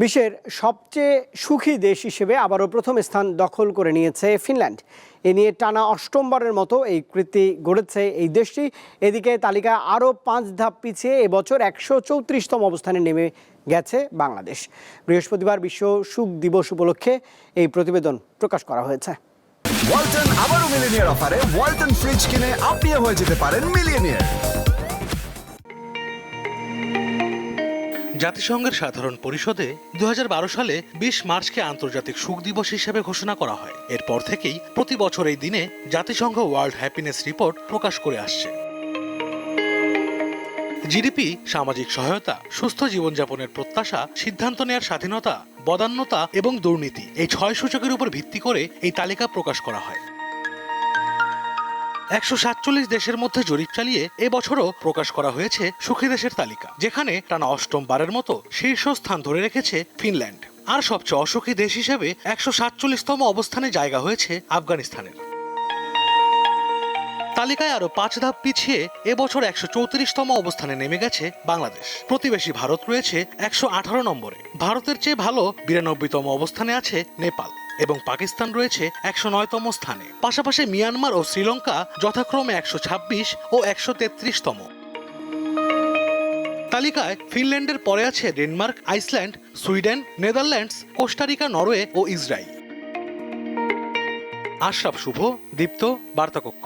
বিশ্বের সবচেয়ে সুখী দেশ হিসেবে আবারও প্রথম স্থান দখল করে নিয়েছে ফিনল্যান্ড। এ নিয়ে টানা অষ্টমবারের মতো এই কৃতি গড়েছে এই দেশটি। এদিকে তালিকা আরও পাঁচ ধাপ পিছিয়ে এবছর একশো চৌত্রিশতম অবস্থানে নেমে গেছে বাংলাদেশ। বৃহস্পতিবার বিশ্ব সুখ দিবস উপলক্ষে এই প্রতিবেদন প্রকাশ করা হয়েছে। ওয়ালটন আবারও মিলিনিয়ার অফারে, ওয়ালটন ফ্রিজ কিনে আপনিও হয়ে যেতে পারেন মিলিয়নিয়ার। জাতিসংঘের সাধারণ পরিষদে দু হাজার বারো সালে বিশ মার্চকে আন্তর্জাতিক সুখ দিবস হিসেবে ঘোষণা করা হয়। এরপর থেকেই প্রতি বছর এই দিনে জাতিসংঘ ওয়ার্ল্ড হ্যাপিনেস রিপোর্ট প্রকাশ করে আসছে। জিডিপি, সামাজিক সহায়তা, সুস্থ জীবনযাপনের প্রত্যাশা, সিদ্ধান্ত নেয়ার স্বাধীনতা, বদান্যতা এবং দুর্নীতি এই ছয় সূচকের উপর ভিত্তি করে এই তালিকা প্রকাশ করা হয়। একশো সাতচল্লিশ দেশের মধ্যে জরিপ চালিয়ে এবছরও প্রকাশ করা হয়েছে সুখী দেশের তালিকা, যেখানে টানা অষ্টম বারের মতো শীর্ষস্থান ধরে রেখেছে ফিনল্যান্ড। আর সবচেয়ে অসুখী দেশ হিসেবে একশো সাতচল্লিশতম অবস্থানে জায়গা হয়েছে আফগানিস্তানের। তালিকায় আরও পাঁচ ধাপ পিছিয়ে এবছর একশো চৌত্রিশতম অবস্থানে নেমে গেছে বাংলাদেশ। প্রতিবেশী ভারত রয়েছে একশো আঠারো নম্বরে। ভারতের চেয়ে ভালো বিরানব্বইতম অবস্থানে আছে নেপাল। এবং পাকিস্তান রয়েছে একশো নয়তম স্থানে। পাশাপাশি মিয়ানমার ও শ্রীলঙ্কা যথাক্রমে একশো ছাব্বিশ ও একশো তেত্রিশতম। তালিকায় ফিনল্যান্ডের পরে আছে Denmark, Iceland, Sweden, Netherlands, Costa Rica, Norway ও ইসরায়েল আশরাফ শুভ, দীপ্ত, বার্তাকক্ষ।